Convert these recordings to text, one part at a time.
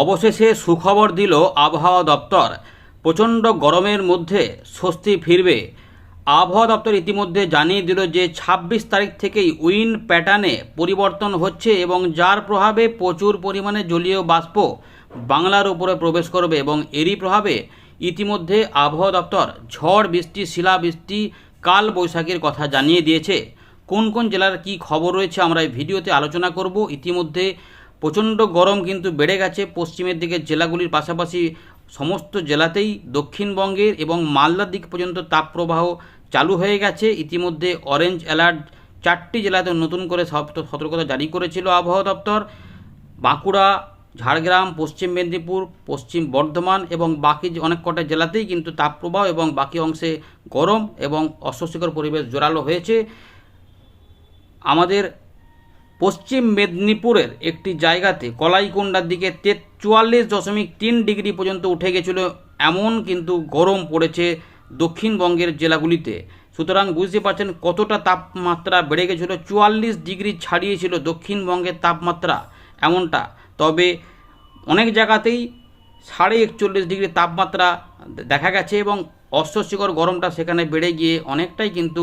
অবশেষে সুখবর দিল আবহাওয়া দপ্তর। প্রচণ্ড গরমের মধ্যে স্বস্তি ফিরবে। আবহাওয়া দপ্তর ইতিমধ্যে জানিয়ে দিল যে ছাব্বিশ তারিখ থেকেই উইন প্যাটার্নে পরিবর্তন হচ্ছে এবং যার প্রভাবে প্রচুর পরিমাণে জলীয় বাষ্প বাংলার উপরে প্রবেশ করবে এবং এরই প্রভাবে ইতিমধ্যে আবহাওয়া দপ্তর ঝড়, বৃষ্টি, শিলাবৃষ্টি কাল বৈশাখীর কথা জানিয়ে দিয়েছে। কোন কোন জেলার কি খবর রয়েছে আমরা এই ভিডিওতে আলোচনা করব। ইতিমধ্যে প্রচণ্ড গরম কিন্তু বেড়ে গেছে পশ্চিমের দিকে জেলাগুলির পাশাপাশি সমস্ত জেলাতেই দক্ষিণবঙ্গের এবং মালদার দিক পর্যন্ত তাপপ্রবাহ চালু হয়ে গেছে। ইতিমধ্যে অরেঞ্জ অ্যালার্ট চারটি জেলাতে নতুন করে সত- সতর্কতা জারি করেছিল আবহাওয়া দপ্তর। বাঁকুড়া, ঝাড়গ্রাম, পশ্চিম মেদিনীপুর, পশ্চিম বর্ধমান এবং বাকি অনেক কটা জেলাতেই কিন্তু তাপপ্রবাহ এবং বাকি অংশে গরম এবং অস্বস্তিকর পরিবেশ জোরালো হয়েছে। আমাদের পশ্চিম মেদিনীপুরের একটি জায়গাতে কলাইকুণ্ডার দিকে তে চুয়াল্লিশ দশমিক তিন ডিগ্রি পর্যন্ত উঠে গেছিল। এমন কিন্তু গরম পড়েছে দক্ষিণবঙ্গের জেলাগুলিতে। সুতরাং বুঝতে পারছেন কতটা তাপমাত্রা বেড়ে গেছিল, চুয়াল্লিশ ডিগ্রি ছাড়িয়েছিল দক্ষিণবঙ্গের তাপমাত্রা এমনটা। তবে অনেক জায়গাতেই সাড়ে একচল্লিশ ডিগ্রি তাপমাত্রা দেখা গেছে এবং অস্বস্তিকর গরমটা সেখানে বেড়ে গিয়ে অনেকটাই কিন্তু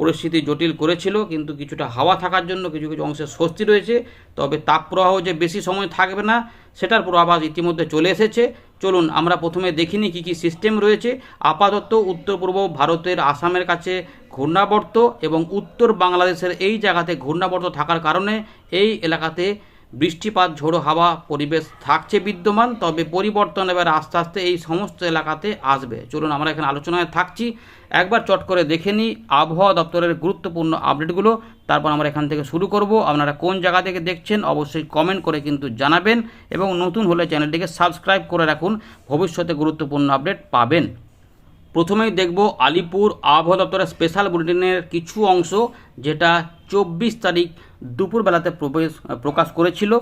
পরিস্থিতি জটিল করেছিল, কিন্তু কিছুটা হাওয়া থাকার জন্য কিছু কিছু অংশে স্বস্তি রয়েছে। তবে তাপপ্রবাহ যে বেশি সময় থাকবে না, সেটার পূর্বাভাস ইতিমধ্যে চলে এসেছে। চলুন আমরা প্রথমে দেখিনি কি কি সিস্টেম রয়েছে। আপাতত উত্তর পূর্ব ভারতের আসামের কাছে ঘূর্ণাবর্ত এবং উত্তর বাংলাদেশের এই জায়গাতে ঘূর্ণাবর্ত থাকার কারণে এই এলাকাতে বৃষ্টিপাত, ঝোড়ো হাওয়া, পরিবেশ থাকছে বিদ্যমান, তবে পরিবর্তন এবার আস্তে আস্তে এই সমস্ত এলাকাতে আসবে। চলুন, আমরা এখানে আলোচনায় থাকছি। একবার চট করে দেখে নিই আবহাওয়া দপ্তরের গুরুত্বপূর্ণ আপডেটগুলো। তারপর আমরা এখান থেকে শুরু করব। আপনারা কোন জায়গা থেকে দেখছেন অবশ্যই কমেন্ট করে কিন্তু জানাবেন এবং নতুন হলে চ্যানেলটিকে সাবস্ক্রাইব করে রাখুন। ভবিষ্যতে গুরুত্বপূর্ণ আপডেট পাবেন। প্রথমেই দেখব আলিপুর আবহাওয়া দপ্তরের স্পেশাল বুলেটিনের কিছু অংশ, যেটা চব্বিশ তারিখ দুপুরবেলাতে প্রবেশ, প্রকাশ করেছিল,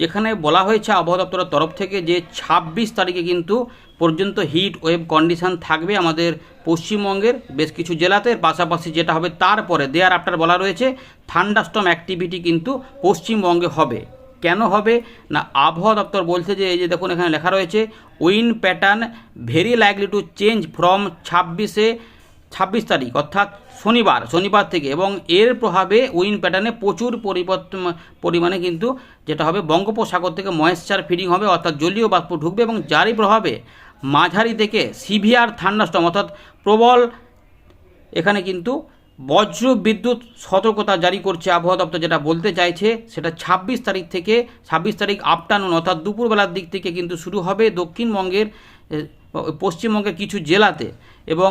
যেখানে বলা হয়েছে আবহাওয়া দপ্তরের তরফ থেকে যে ছাব্বিশ তারিখে কিন্তু পর্যন্ত হিট ওয়েভ কন্ডিশন থাকবে আমাদের পশ্চিমবঙ্গের, বেশ কিছু জেলাতে পাশাপাশি যেটা হবে তারপরে দেয়ার আফটার বলা রয়েছে থান্ডাস্টম অ্যাক্টিভিটি কিন্তু পশ্চিমবঙ্গে হবে। কেন হবে? না, আবহাওয়া দপ্তর বলছে যে, এই যে দেখুন এখানে লেখা রয়েছে, wind pattern very likely to change from ছাব্বিশে, ছাব্বিশ তারিখ, অর্থাৎ শনিবার শনিবার থেকে। এবং এর প্রভাবে উইন প্যাটার্নে প্রচুর পরিবর্তন, পরিমাণে কিন্তু যেটা হবে, বঙ্গোপসাগর থেকে ময়েশ্চার ফিডিং হবে, অর্থাৎ জলীয় বাষ্প ঢুকবে এবং যারই প্রভাবে মাঝারি থেকে সিভিয়ার থান্ডাস্টম অর্থাৎ প্রবল, এখানে কিন্তু বজ্র বিদ্যুৎ সতর্কতা জারি করছে আবহাওয়া দপ্তর, যেটা বলতে চাইছে সেটা ছাব্বিশ তারিখ থেকে, ছাব্বিশ তারিখ আফটারনুন অর্থাৎ দুপুরবেলার দিক থেকে কিন্তু শুরু হবে দক্ষিণবঙ্গের পশ্চিমবঙ্গের কিছু জেলাতে। এবং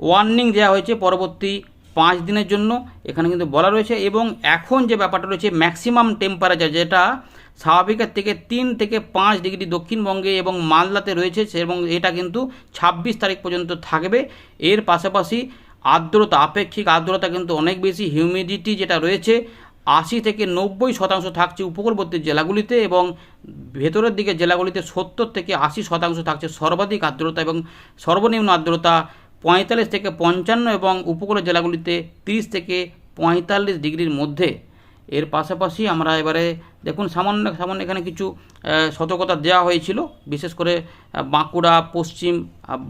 ওয়ার্নিং দেওয়া হয়েছে পরবর্তী পাঁচ দিনের জন্য, এখানে কিন্তু বলা রয়েছে। এবং এখন যে ব্যাপারটা রয়েছে ম্যাক্সিমাম টেম্পারেচার যেটা স্বাভাবিকের থেকে তিন থেকে পাঁচ ডিগ্রি দক্ষিণবঙ্গে এবং মালদাতে রয়েছে, এবং এটা কিন্তু ছাব্বিশ তারিখ পর্যন্ত থাকবে। এর পাশাপাশি আর্দ্রতা, আপেক্ষিক আর্দ্রতা কিন্তু অনেক বেশি হিউমিডিটি যেটা রয়েছে, আশি থেকে নব্বই শতাংশ থাকছে উপকূলবর্তী জেলাগুলিতে এবং ভেতরের দিকে জেলাগুলিতে সত্তর থেকে আশি শতাংশ থাকছে সর্বাধিক আর্দ্রতা এবং সর্বনিম্ন আর্দ্রতা পঁয়তাল্লিশ থেকে পঞ্চান্ন এবং উপকূলের জেলাগুলিতে তিরিশ থেকে পঁয়তাল্লিশ ডিগ্রির মধ্যে। এর পাশাপাশি আমরা এবারে দেখুন সামান্য সামান্য এখানে কিছু সতর্কতা দেওয়া হয়েছিল। বিশেষ করে বাঁকুড়া, পশ্চিম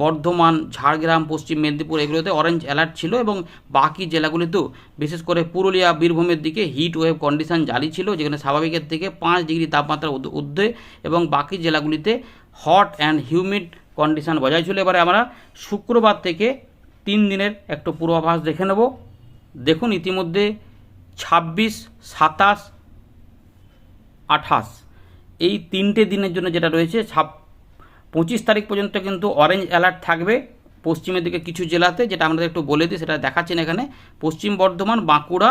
বর্ধমান, ঝাড়গ্রাম, পশ্চিম মেদিনীপুর এগুলোতে অরেঞ্জ অ্যালার্ট ছিল এবং বাকি জেলাগুলিতেও। বিশেষ করে পুরুলিয়া, বীরভূমের দিকে হিট ওয়েভ কন্ডিশন জারি ছিল, যেখানে স্বাভাবিকের থেকে পাঁচ ডিগ্রি তাপমাত্রা ঊর্ধ্বে এবং বাকি জেলাগুলিতে হট অ্যান্ড হিউমিড কন্ডিশন বজায় ছিল। এবারে আমরা শুক্রবার থেকে তিন দিনের একটু পূর্বাভাস দেখে নেব। দেখুন ইতিমধ্যে ছাব্বিশ, সাতাশ, আঠাশ। এই তিনটে দিনের জন্য যেটা রয়েছে পঁচিশ তারিখ পর্যন্ত কিন্তু অরেঞ্জ অ্যালার্ট থাকবে। পশ্চিমের দিকে কিছু জেলাতে, যেটা আমাদের একটু বলে দিই, সেটা দেখাচ্ছেন এখানে। পশ্চিম বর্ধমান, বাঁকুড়া,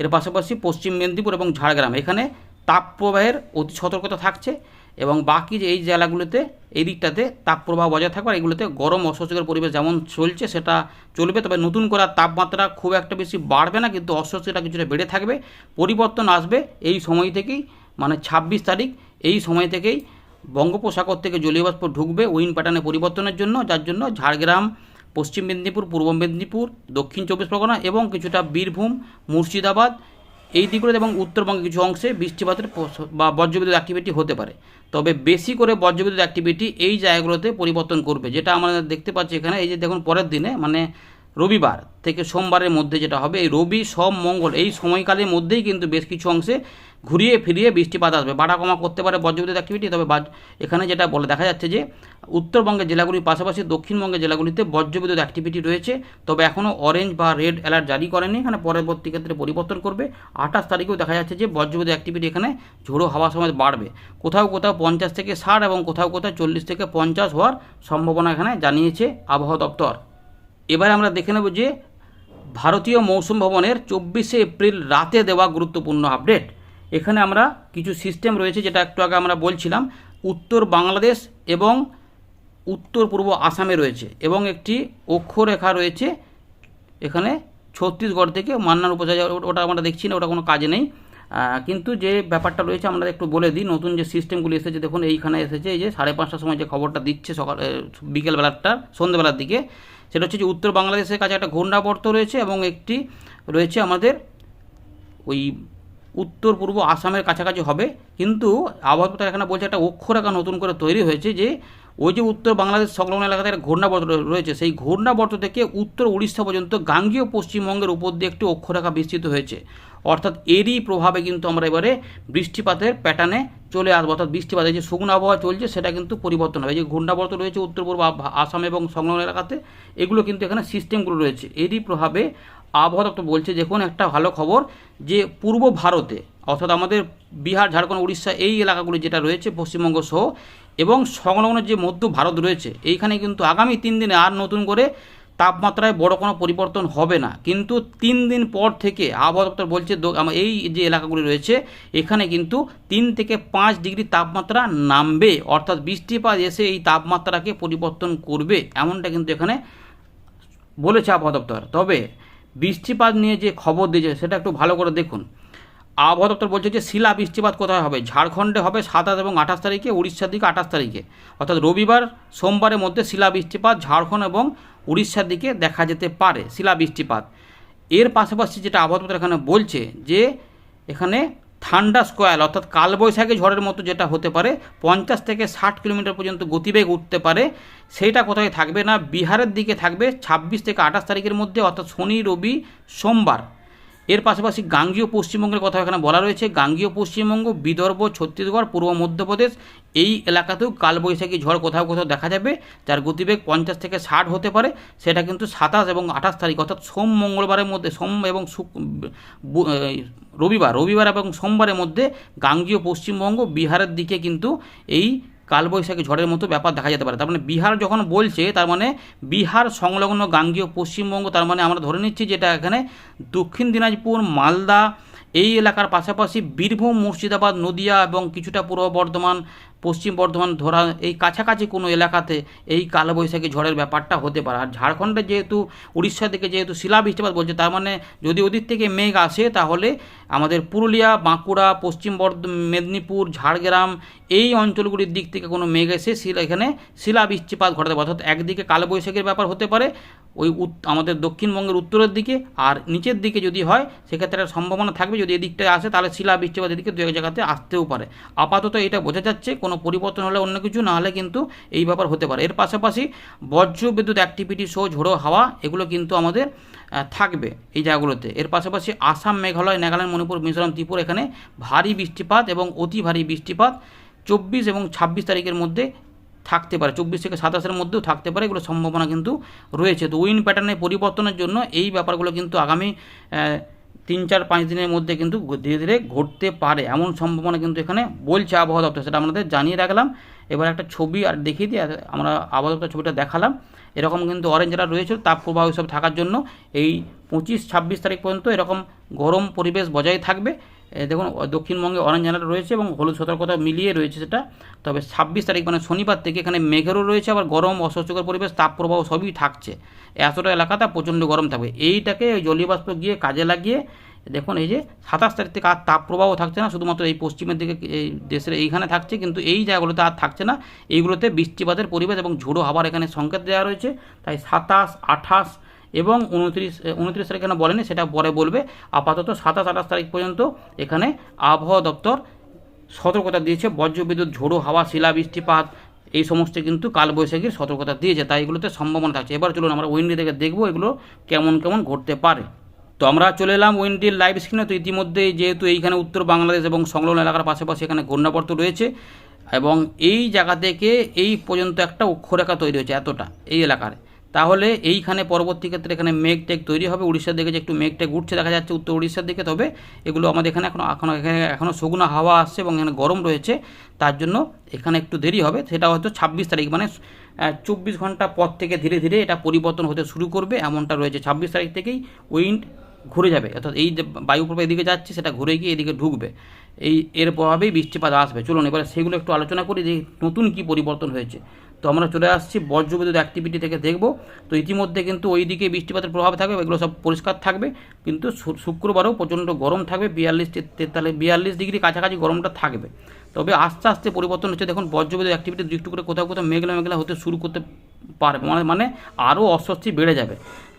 এর পাশাপাশি পশ্চিম মেদিনীপুর এবং ঝাড়গ্রাম। এখানে তাপপ্রবাহের অতি সতর্কতা থাকছে। এবং বাকি যে এই জেলাগুলোতে, এই দিকটাতে তাপপ্রবাহ বজায় থাকবে, আর এগুলোতে গরম অস্বস্তিকর পরিবেশ যেমন চলছে, সেটা চলবে। তবে নতুন করে তাপমাত্রা খুব একটা বেশি বাড়বে না, কিন্তু অস্বস্তিটা কিছুটা বেড়ে থাকবে। পরিবর্তন আসবে এই সময় থেকেই মানে ছাব্বিশ তারিখ, এই সময় থেকেই বঙ্গোপসাগর থেকে জলীয় বাষ্প ঢুকবে উইন প্যাটার্নে পরিবর্তনের জন্য, যার জন্য ঝাড়গ্রাম, পশ্চিম মেদিনীপুর, পূর্ব মেদিনীপুর, দক্ষিণ চব্বিশ পরগনা এবং কিছুটা বীরভূম, মুর্শিদাবাদ এই দিকগুলোতে এবং উত্তরবঙ্গের কিছু অংশে বৃষ্টিপাতের বা বজ্রবিদ্যুৎ অ্যাক্টিভিটি হতে পারে। তবে বেশি করে বজ্রবিদ্যুৎ অ্যাক্টিভিটি এই জায়গাগুলোতে পরিবর্তন করবে, যেটা আমরা দেখতে পাচ্ছি এখানে। এই যে দেখুন, পরের দিনে মানে রবিবার থেকে সোমবারের মধ্যে যেটা হবে, এই রবি সব মঙ্গল এই সময়কালের মধ্যেই কিন্তু বেশ কিছু অংশে ঘুরিয়ে ফিরিয়ে বৃষ্টিপাত আসবে। বাড়া কমা করতে পারে বজ্রবিদ্যুৎ অ্যাক্টিভিটি তবে এখানে যেটা বলে, দেখা যাচ্ছে যে উত্তরবঙ্গের জেলাগুলির পাশাপাশি দক্ষিণবঙ্গের জেলাগুলিতে বজ্রবিদ্যুৎ অ্যাক্টিভিটি রয়েছে। তবে এখনও অরেঞ্জ বা রেড অ্যালার্ট জারি করেনি। এখানে পরবর্তী ক্ষেত্রে পরিবর্তন করবে। আঠাশ তারিখেও দেখা যাচ্ছে যে বজ্রবিদ্যুৎ অ্যাক্টিভিটি এখানে ঝোড়ো হাওয়া সময় বাড়বে। কোথাও কোথাও পঞ্চাশ থেকে ষাট এবং কোথাও কোথাও চল্লিশ থেকে পঞ্চাশ হওয়ার সম্ভাবনা এখানে জানিয়েছে আবহাওয়া দপ্তর। এবারে আমরা দেখে নেব যে ভারতীয় মৌসুম ভবনের চব্বিশে এপ্রিল রাতে দেওয়া গুরুত্বপূর্ণ আপডেট এখানে আমরা কিছু সিস্টেম রয়েছে যেটা একটু আগে আমরা বলছিলাম। উত্তর বাংলাদেশ এবং উত্তর পূর্ব আসামে রয়েছে এবং একটি অক্ষরেখা রয়েছে। এখানে ছত্তিশগড় থেকে মান্নার উপজাতি ওটা আমরা দেখছি না, ওটা কোনো কাজে নেই। কিন্তু যে ব্যাপারটা রয়েছে আমরা একটু বলে দিই, নতুন যে সিস্টেমগুলি এসেছে, দেখুন এইখানে এসেছে এই যে সাড়ে পাঁচটার সময় যে খবরটা দিচ্ছে সকাল বিকেলবেলাটা সন্ধ্যেবেলার দিকে, সেটা হচ্ছে যে উত্তর বাংলাদেশের কাছে একটা ঘূর্ণাবর্ত রয়েছে এবং একটি রয়েছে আমাদের ওই উত্তর পূর্ব আসামের কাছাকাছি হবে। কিন্তু আবহাওয়া এখানে বলছে একটা অক্ষরেখা নতুন করে তৈরি হয়েছে যে, ওই যে উত্তর বাংলাদেশ সংলগ্ন এলাকাতে একটা ঘূর্ণাবর্ত রয়েছে। সেই ঘূর্ণাবর্ত থেকে উত্তর উড়িষ্যা পর্যন্ত গাঙ্গীয় পশ্চিমবঙ্গের উপর দিয়ে একটি অক্ষরেখা বিস্তৃত হয়েছে। অর্থাৎ এরই প্রভাবে কিন্তু আমরা এবারে বৃষ্টিপাতের প্যাটার্নে চলে আসব। অর্থাৎ বৃষ্টিপাতের যে শুকনো আবহাওয়া চলছে, সেটা কিন্তু পরিবর্তন হবে। এই যে ঘূর্ণাবর্ত রয়েছে উত্তর পূর্ব আসাম এবং সংলগ্ন এলাকাতে, এগুলো কিন্তু এখানে সিস্টেমগুলো রয়েছে। এরই প্রভাবে আবহাওয়া দপ্তর বলছে, দেখুন, একটা ভালো খবর যে পূর্ব ভারতে, অর্থাৎ আমাদের বিহার, ঝাড়খণ্ড, উড়িষ্যা, এই এলাকাগুলি যেটা রয়েছে, পশ্চিমবঙ্গ সহ, এবং সংলগ্ন যে মধ্য ভারত রয়েছে, এইখানে কিন্তু আগামী তিন দিনে আর নতুন করে তাপমাত্রায় বড় কোনো পরিবর্তন হবে না। কিন্তু তিন দিন পর থেকে আবহাওয়া দপ্তর বলছে এই যে এলাকাগুলি রয়েছে, এখানে কিন্তু তিন থেকে পাঁচ ডিগ্রি তাপমাত্রা নামবে, অর্থাৎ বৃষ্টিপাত এসে এই তাপমাত্রাকে পরিবর্তন করবে, এমনটা কিন্তু এখানে বলেছে আবহাওয়া দপ্তর। তবে বৃষ্টিপাত নিয়ে যে খবর দিয়েছে, সেটা একটু ভালো করে দেখুন। আবহাওয়া দপ্তর বলছে যে, শিলা বৃষ্টিপাত কোথায় হবে? ঝাড়খণ্ডে হবে সাতাশ এবং আঠাশ তারিখে, উড়িষ্যার দিকে আঠাশ তারিখে। অর্থাৎ রবিবার, সোমবারের মধ্যে শিলা বৃষ্টিপাত ঝাড়খণ্ড এবং উড়িষ্যার দিকে দেখা যেতে পারে, শিলা বৃষ্টিপাত। এর পাশাপাশি যেটা আবহাওয়া দপ্তর এখানে বলছে যে, এখানে ঠান্ডা স্কোয়াল অর্থাৎ কালবৈশাখী ঝড়ের মতো যেটা হতে পারে, পঞ্চাশ থেকে ষাট কিলোমিটার পর্যন্ত গতিবেগ উঠতে পারে সেইটা কোথায় থাকবে না? বিহারের দিকে থাকবে ছাব্বিশ থেকে আঠাশ তারিখের মধ্যে, অর্থাৎ শনি, রবি, সোমবার। এর পাশাপাশি গাঙ্গীয় পশ্চিমবঙ্গের কথা এখানে বলা রয়েছে। গাঙ্গীয় পশ্চিমবঙ্গ, বিদর্ভ, ছত্তিশগড়, পূর্ব মধ্যপ্রদেশ এই এলাকাতেও কালবৈশাখী ঝড় কোথাও কোথাও দেখা যাবে, যার গতিবেগ পঞ্চাশ থেকে ষাট হতে পারে। সেটা কিন্তু সাতাশ এবং আঠাশ তারিখ, অর্থাৎ সোম মঙ্গলবারের মধ্যে, সোম এবং রবিবার রবিবার এবং সোমবারের মধ্যে গাঙ্গীয় পশ্চিমবঙ্গ বিহারের দিকে কিন্তু এই কালবৈশাখী ঝড়ের মতো ব্যাপার দেখা যেতে পারে। তার মানে বিহার যখন বলছে, তার মানে বিহার সংলগ্ন গাঙ্গীয় পশ্চিমবঙ্গ, তার মানে আমরা ধরে নিচ্ছি যেটা এখানে দক্ষিণ দিনাজপুর, মালদা, এই এলাকার পাশাপাশি বীরভূম, মুর্শিদাবাদ, নদিয়া এবং কিছুটা পূর্ব বর্ধমান পশ্চিম বর্ধমান ধরা এই কাছাকাছি কোনো এলাকাতে এই কালবৈশাখী ঝড়ের ব্যাপারটা হতে পারে। আর ঝাড়খণ্ডে যেহেতু, উড়িষ্যা থেকে যেহেতু শিলা বৃষ্টিপাত বলছে, তার মানে যদি ওদিক থেকে মেঘ আসে তাহলে আমাদের পুরুলিয়া, বাঁকুড়া, পশ্চিম বর্ধ, মেদিনীপুর, ঝাড়গ্রাম এই অঞ্চলগুলির দিক থেকে কোনো মেঘ এসে শিলা, এখানে শিলা বৃষ্টিপাত ঘটাতে পারে। অর্থাৎ একদিকে কালবৈশাখীর ব্যাপার হতে পারে, ওই আমাদের দক্ষিণবঙ্গের উত্তরের দিকে, আর নিচের দিকে যদি হয়, সেক্ষেত্রে একটা সম্ভাবনা থাকবে, যদি এদিকটায় আসে তাহলে শিলা বৃষ্টিপাত এদিকে দু এক জায়গাতে আসতেও পারে। আপাতত এটা বোঝা যাচ্ছে কোনো পরিবর্তন হলে অন্য কিছু, না হলে কিন্তু এই ব্যাপার হতে পারে। এর পাশাপাশি বজ্র বিদ্যুৎ অ্যাক্টিভিটি সহ ঝোড়ো হাওয়া, এগুলো কিন্তু আমাদের থাকবে এই জায়গাগুলোতে। এর পাশাপাশি আসাম, মেঘালয়, নাগাল্যান্ড, মণিপুর, মিজোরাম, ত্রিপুরা এখানে ভারী বৃষ্টিপাত এবং অতি ভারী বৃষ্টিপাত চব্বিশ এবং ছাব্বিশ তারিখের মধ্যে থাকতে পারে। চব্বিশ থেকে সাতাশের মধ্যেও থাকতে পারে এগুলো সম্ভাবনা কিন্তু রয়েছে। তো উইন প্যাটার্নের পরিবর্তনের জন্য এই ব্যাপারগুলো কিন্তু আগামী তিন চার পাঁচ দিনের মধ্যে কিন্তু ধীরে ধীরে ঘটতে পারে। এমন সম্ভাবনা কিন্তু এখানে বলছে আবহাওয়া দপ্তর। সেটা আমাদের জানিয়ে রাখলাম। এবার একটা ছবি আর দেখিয়ে দিয়ে আমরা আবহাওয়া দপ্তর ছবিটা দেখালাম। এরকম কিন্তু অরেঞ্জ যারা রয়েছে, তাপ প্রবাহ সব থাকার জন্য এই পঁচিশ, ছাব্বিশ তারিখ পর্যন্ত এরকম গরম পরিবেশ বজায় থাকবে। দেখুন দক্ষিণবঙ্গে অরেঞ্জ জানার রয়েছে এবং হলুদ সতর্কতা মিলিয়ে রয়েছে সেটা। তবে ছাব্বিশ তারিখ মানে শনিবার থেকে এখানে মেঘেরও রয়েছে, আবার গরম অস্বস্তিকর পরিবেশ তাপ প্রবাহ সবই থাকছে। এতটা এলাকাতে প্রচণ্ড গরম থাকবে। এইটাকে ওই জলীয় বাষ্প গিয়ে কাজে লাগিয়ে, দেখুন, এই যে সাতাশ তারিখ থেকে আর তাপ প্রবাহ থাকছে না, শুধুমাত্র এই পশ্চিমের দিকে, এই দেশের এইখানে থাকছে, কিন্তু এই জায়গাগুলোতে আর থাকছে না। এইগুলোতে বৃষ্টিপাতের পরিবেশ এবং ঝোড়ো হাওয়ার এখানে সংকেত দেওয়া রয়েছে। তাই সাতাশ, আঠাশ এবং উনত্রিশ উনত্রিশ তারিখ এখানে বলেনি? সেটা পরে বলবে। আপাতত সাতাশ, আঠাশ তারিখ পর্যন্ত এখানে আবহাওয়া দপ্তর সতর্কতা দিয়েছে। বজ্রবিদ্যুৎ, ঝোড়ো হাওয়া শিলা বৃষ্টিপাত এই সমস্ত কিন্তু কালবৈশাখীর সতর্কতা দিয়েছে। তাই এগুলোতে সম্ভাবনা থাকছে। এবার চলুন আমরা উইন্ডি থেকে দেখব এগুলো কেমন কেমন ঘটতে পারে। তো আমরা চলে এলাম উইন্ডির লাইভ স্ক্রিনে। তো ইতিমধ্যে যেহেতু এইখানে উত্তর বাংলাদেশ এবং সংলগ্ন এলাকার পাশাপাশি এখানে ঘূর্ণাবর্ত রয়েছে এবং এই জায়গা থেকে এই পর্যন্ত একটা অক্ষরেখা তৈরি হয়েছে এতটা, এই এলাকার। তাহলে এইখানে পরবর্তী ক্ষেত্রে এখানে মেঘ টেক তৈরি হবে, উড়িষ্যার দিকে যে একটু মেঘ টেক উঠছে দেখা যাচ্ছে উত্তর উড়িষ্যার দিকে, তবে এগুলো আমাদের এখানে এখনও এখনও এখানে এখনও শুকনো হাওয়া আসছে এবং এখানে গরম রয়েছে, তার জন্য এখানে একটু দেরি হবে। সেটা হয়তো ছাব্বিশ তারিখ মানে চব্বিশ ঘণ্টা পর থেকে ধীরে ধীরে এটা পরিবর্তন হতে শুরু করবে, এমনটা রয়েছে। ছাব্বিশ তারিখ থেকেই উইন্ড ঘুরে যাবে, অর্থাৎ এই যে বায়ু প্রবাহ এদিকে যাচ্ছে, সেটা ঘুরে গিয়ে এদিকে ঢুকবে। এই এর প্রভাবেই বৃষ্টিপাত আসবে। চলুন, এবারে সেগুলো একটু আলোচনা করি যে নতুন কি পরিবর্তন হয়েছে। তো আমরা চলে আসছি বজ্রবিদ্যুৎ অ্যাক্টিভিটি থেকে দেখব। তো ইতিমধ্যে কিন্তু ওই দিকে বৃষ্টিপাতের প্রভাব থাকবে, এগুলো সব পরিষ্কার থাকবে। কিন্তু শুক্রবারও প্রচণ্ড গরম থাকবে, বিয়াল্লিশ তেতাল্লিশ, বিয়াল্লিশ ডিগ্রি কাছাকাছি গরমটা থাকবে। তবে আস্তে আস্তে পরিবর্তন হচ্ছে, দেখুন, বজ্রবিদ্যুৎ অ্যাক্টিভিটি একটু করে কোথাও কোথাও মেঘলা মেঘলা হতে শুরু করতে পারবে মানে মানে আরও অস্বস্তি বেড়ে যাবে।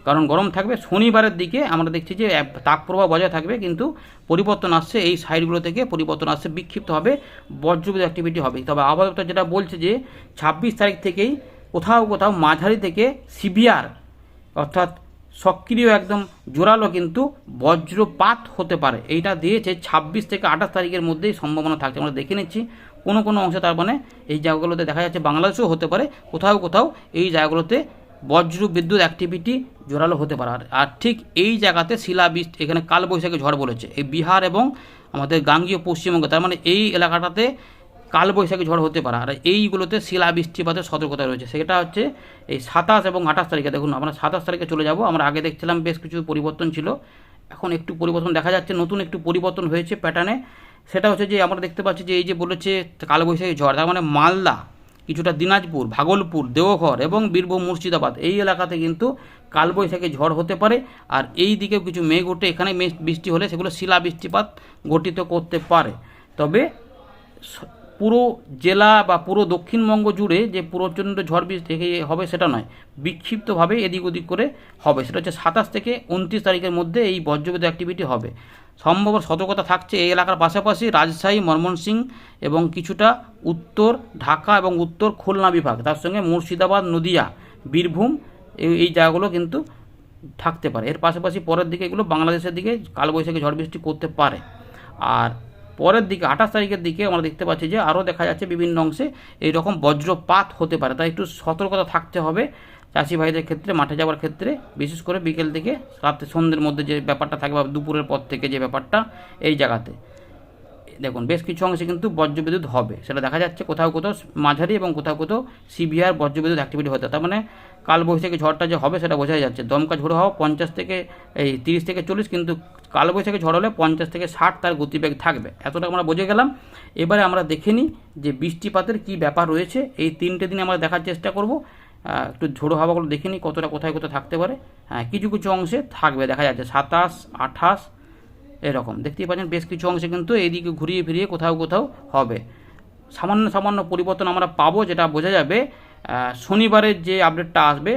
কারণ গরম থাকবে, শনিবারের দিকে আমরা দেখছি যে তাপপ্রবাহ বজায় থাকবে, কিন্তু পরিবর্তন আসছে, এই সাইডগুলো থেকে পরিবর্তন আসছে বিক্ষিপ্ত হবে বজ্রবিদ্যুৎ অ্যাক্টিভিটি হবে। তবে আবহাওয়া দপ্তর যেটা বলছে যে, ছাব্বিশ তারিখ থেকেই কোথাও কোথাও মাঝারি থেকে সিভিয়ার, অর্থাৎ সক্রিয় একদম জোরালো কিন্তু বজ্রপাত হতে পারে। এইটা দিয়েছে ছাব্বিশ থেকে আঠাশ তারিখের মধ্যেই সম্ভাবনা থাকছে। আমরা দেখে নিচ্ছি কোনো কোনো অংশে, তার মানে এই জায়গাগুলোতে দেখা যাচ্ছে বাংলাদেশেও হতে পারে, কোথাও কোথাও এই জায়গাগুলোতে বজ্র বিদ্যুৎ অ্যাক্টিভিটি জোরালো হতে পারে। আর- ঠিক এই জায়গাতে শিলাবৃষ্টি এখানে কালবৈশাখী ঝড় বলেছে। এই বিহার এবং আমাদের গাঙ্গীয় পশ্চিমবঙ্গ, তার মানে এই এলাকাটাতে কালবৈশাখী ঝড় হতে পারে। আর এইগুলোতে শিলা বৃষ্টিপাতের সতর্কতা রয়েছে। সেটা হচ্ছে এই সাতাশ এবং আঠাশ তারিখে। দেখুন, আমরা সাতাশ তারিখে চলে যাব। আমরা আগে দেখছিলাম বেশ কিছু পরিবর্তন ছিল। এখন একটু পরিবর্তন দেখা যাচ্ছে। নতুন একটু পরিবর্তন হয়েছে প্যাটার্নে সেটা হচ্ছে যে আমরা দেখতে পাচ্ছি যে এই যে বলেছে কালবৈশাখী ঝড়, তার মানে মালদা কিছুটা দিনাজপুর, ভাগলপুর, দেওঘর এবং বীরভূম, মুর্শিদাবাদ। এই এলাকাতে কিন্তু কালবৈশাখী ঝড় হতে পারে আর এই দিকেও কিছু মেঘ ওঠে এখানে বৃষ্টি হলে সেগুলো শিলা বৃষ্টিপাত গঠিত করতে পারে। তবে পুরো জেলা বা পুরো দক্ষিণবঙ্গ জুড়ে যে প্রচণ্ড ঝড় বৃষ্টি থেকে হবে সেটা নয়, বিক্ষিপ্তভাবে এদিক ওদিক করে হবে। সেটা হচ্ছে সাতাশ থেকে উনত্রিশ তারিখের মধ্যে এই বজ্রবিদ্যুৎ অ্যাক্টিভিটি হবে। সম্ভব সতর্কতা থাকছে এই এলাকার পাশাপাশি রাজশাহী ময়মনসিংহ এবং কিছুটা উত্তর ঢাকা এবং উত্তর খুলনা বিভাগ, তার সঙ্গে মুর্শিদাবাদ, নদিয়া, বীরভূম এই জায়গাগুলো কিন্তু থাকতে পারে। এর পাশাপাশি পরের দিকে এগুলো বাংলাদেশের দিকে কালবৈশাখী ঝড় বৃষ্টি করতে পারে। আর পরের দিকে, আঠাশ তারিখের দিকে আমরা দেখতে পাচ্ছি যে আরও দেখা যাচ্ছে বিভিন্ন অংশে এই রকম বজ্রপাত হতে পারে। তাই একটু সতর্কতা থাকতে হবে চাষি ভাইদের ক্ষেত্রে, মাঠে যাওয়ার ক্ষেত্রে। বিশেষ করে বিকেল থেকে রাত্রে সন্ধ্যের মধ্যে যে ব্যাপারটা থাকবে বা দুপুরের পর থেকে যে ব্যাপারটা এই জায়গাতে। দেখুন, বেশ কিছু অংশে কিন্তু বজ্রবিদ্যুৎ হবে। সেটা দেখা যাচ্ছে কোথাও কোথাও মাঝারি এবং কোথাও কোথাও সিভিয়ার বজ্রবিদ্যুৎ অ্যাক্টিভিটি হতে তার মানে কাল বৈশাখী ঝড়টা যে হবে সেটা বোঝাই যাচ্ছে। দমকা ঝড় হওয়া পঞ্চাশ থেকে, এই তিরিশ থেকে চল্লিশ, কিন্তু কাল বৈশাখী ঝড় হলে পঞ্চাশ থেকে ষাট তার গতিবেগ থাকবে। এতটা আমরা বুঝে গেলাম। এবারে আমরা দেখে নিই যে বৃষ্টিপাতের কী ব্যাপার রয়েছে। এই তিনটে দিনে আমরা দেখার চেষ্টা করব। একটু ঝোড়ো হাওয়াগুলো দেখে নিই কতটা কোথায় কোথায় থাকতে পারে। হ্যাঁ কিছু কিছু অংশে থাকবে, দেখা যাচ্ছে সাতাশ, আঠাশ এরকম। দেখতেই পাচ্ছেন, বেশ কিছু অংশে কিন্তু এইদিকে ঘুরিয়ে ফিরিয়ে কোথাও কোথাও হবে। সামান্য সামান্য পরিবর্তন আমরা পাবো, যেটা বোঝা যাবে শনিবারের যে আপডেটটা আসবে,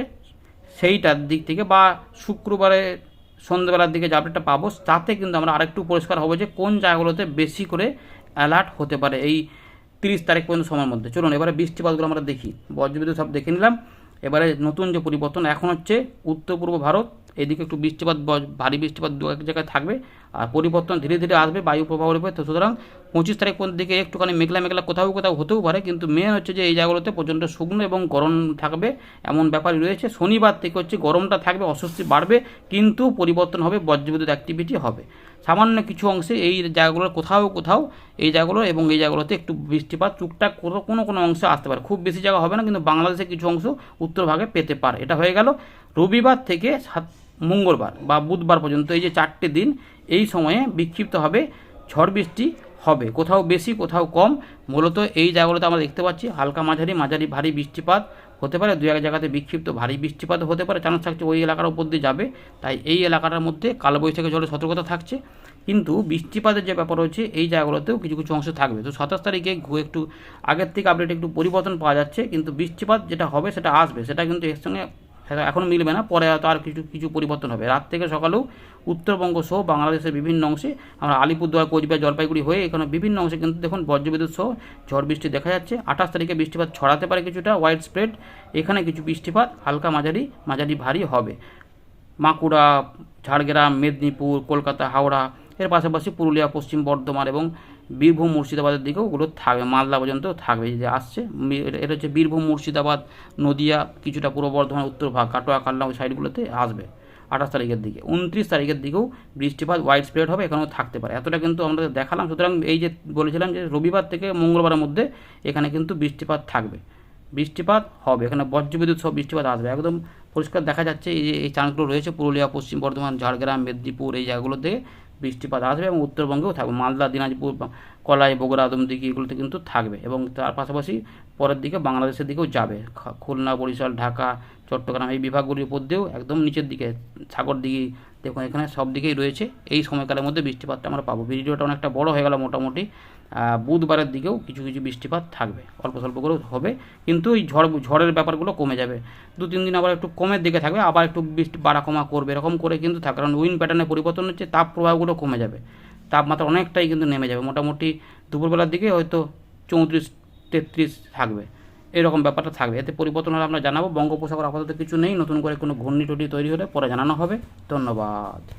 সেইটার দিক থেকে বা শুক্রবারে, সন্ধ্যেবেলার দিকে যে আপডেটটা পাবো, তাতে কিন্তু আমরা আরেকটু পরিষ্কার হব যে কোন জায়গাগুলোতে বেশি করে অ্যালার্ট হতে পারে এই তিরিশ তারিখ পর্যন্ত সময়ের মধ্যে। চলুন, এবারে বৃষ্টিপাতগুলো আমরা দেখি। বজ্রবিদ্যুৎ সব দেখে নিলাম। এবারে নতুন যে পরিবর্তন, এখন হচ্ছে উত্তর পূর্ব ভারত এদিকে একটু বৃষ্টিপাত ভারী বৃষ্টিপাত দু এক জায়গায় থাকবে, আর পরিবর্তন ধীরে ধীরে আসবে, বায়ু প্রবাহ রূপে। তো সুতরাং পঁচিশ তারিখ পর্যন্ত দিকে একটুখানি মেঘলা মেঘলা কোথাও কোথাও হতেও পারে, কিন্তু মেন হচ্ছে যে এই জায়গাগুলোতে প্রচণ্ড শুকনো এবং গরম থাকবে এমন ব্যাপারই রয়েছে। শনিবার থেকে হচ্ছে গরমটা থাকবে, অস্বস্তি বাড়বে, কিন্তু পরিবর্তন হবে বজ্রবিদ্যুৎ অ্যাক্টিভিটি হবে। সামান্য কিছু অংশে এই জায়গাগুলোর কোথাও কোথাও এই জায়গাগুলো এবং এই জায়গাগুলোতে একটু বৃষ্টিপাত টুকটাক কোনো কোনো কোনো অংশে আসতে পারে। খুব বেশি জায়গা হবে না, কিন্তু বাংলাদেশের কিছু অংশ উত্তর ভাগে পেতে পারে। এটা হয়ে গেল। রবিবার থেকে সাত মঙ্গলবার বা বুধবার পর্যন্ত এই যে চারটে দিন, এই সময়ে বিক্ষিপ্ত হবে, ঝড় বৃষ্টি হবে। কোথাও বেশি, কোথাও কম। মূলত এই জায়গাগুলোতে আমরা দেখতে পাচ্ছি, হালকা মাঝারি মাঝারি ভারী বৃষ্টিপাত হতে পারে। দু এক জায়গাতে বিক্ষিপ্ত ভারী বৃষ্টিপাত হতে পারে। চান্স থাকছে ওই এলাকার উপর দিয়ে যাবে। তাই এই এলাকাটার মধ্যে কালবৈশাখী ঝড়ের সতর্কতা থাকছে। কিন্তু বৃষ্টিপাতের যে ব্যাপার রয়েছে, এই জায়গাগুলোতেও কিছু কিছু অংশ থাকবে। তো সাতাশ তারিখে একটু আগের থেকে আপডেট একটু পরিবর্তন পাওয়া যাচ্ছে। কিন্তু বৃষ্টিপাত যেটা হবে, সেটা আসবে। সেটা কিন্তু এর সঙ্গে এখন মিলবে না, পরে হয়তো আর কিছু কিছু পরিবর্তন হবে। রাত থেকে সকালেও উত্তরবঙ্গ সহ বাংলাদেশের বিভিন্ন অংশে আমরা আলিপুরদুয়ার, কোচবিহার, জলপাইগুড়ি হয়ে এখানে বিভিন্ন অংশে কিন্তু দেখুন বজ্রবিদ্যুৎ সহ ঝড় বৃষ্টি দেখা যাচ্ছে। আঠাশ তারিখে বৃষ্টিপাত ছড়াতে পারে কিছুটা হোয়াইট স্প্রেড এখানে কিছু বৃষ্টিপাত, হালকা মাঝারি মাঝারি ভারী হবে। বাঁকুড়া ঝাড়গ্রাম, মেদিনীপুর, কলকাতা, হাওড়া, এর পাশাপাশি পুরুলিয়া, পশ্চিম বর্ধমান এবং বীরভূম মুর্শিদাবাদের দিকেও ওগুলো থাকবে, মালদা পর্যন্ত থাকবে যে আসছে। এটা- এটা হচ্ছে বীরভূম, মুর্শিদাবাদ, নদিয়া, কিছুটা পূর্ব বর্ধমান, উত্তর ভাগ, কাটোয়া কাল্লা ওই সাইডগুলোতে আসবে আঠাশ তারিখের দিকে। উনত্রিশ তারিখের দিকেও বৃষ্টিপাত ওয়াইড স্প্রেড হবে, এখানেও থাকতে পারে। এতটা কিন্তু আমরা দেখালাম, সুতরাং এই যে বলেছিলাম যে রবিবার থেকে মঙ্গলবারের মধ্যে এখানে কিন্তু বৃষ্টিপাত থাকবে। বৃষ্টিপাত হবে, এখানে বজ্রবিদ্যুৎ সব বৃষ্টিপাত আসবে। একদম পরিষ্কার দেখা যাচ্ছে, এই যে এই চান্সগুলো রয়েছে, পুরুলিয়া, পশ্চিম বর্ধমান, ঝাড়গ্রাম, মেদিনীপুর, এই জায়গাগুলোতে বৃষ্টিপাত আসবে এবং উত্তরবঙ্গেও থাকবে। মালদা, দিনাজপুর, কলাই, বগুড়া আদমদিঘি এগুলোতে কিন্তু থাকবে এবং তার পাশাপাশি পরের দিকে বাংলাদেশের দিকেও যাবে। খুলনা, বরিশাল, ঢাকা, চট্টগ্রাম এই বিভাগগুলির উপর দিয়েও একদম নিচের দিকে সাগরদিঘি দেখুন, এখানে সব দিকেই রয়েছে। এই সময়কালের মধ্যে বৃষ্টিপাতটা আমরা পাবো। ভিডিওটা অনেকটা বড় হয়ে গেল মোটামুটি। বুধবারের দিকেও কিছু কিছু বৃষ্টিপাত থাকবে। অল্প স্বল্প করেও হবে। কিন্তু এই ঝড়, ঝড়ের ব্যাপারগুলো কমে যাবে। দু তিন দিন আবার একটু কমের দিকে থাকবে। আবার একটু বৃষ্টি বাড়া কমা করবে, এরকম করে কিন্তু থাকে। কারণ উইন প্যাটার্নের পরিবর্তন হচ্ছে, তাপ প্রবাহগুলো কমে যাবে। তাপমাত্রা অনেকটাই কিন্তু নেমে যাবে। মোটামুটি দুপুরবেলার দিকে হয়তো চৌত্রিশ, তেত্রিশ থাকবে। এরকম ব্যাপারটা থাকবে। এতে পরিবর্তন হলে আমরা জানাব। বঙ্গোপসাগর আপাতত কিছু নেই। নতুন করে কোনো ঘূর্ণি টুটি তৈরি হলে পরে জানানো হবে। ধন্যবাদ।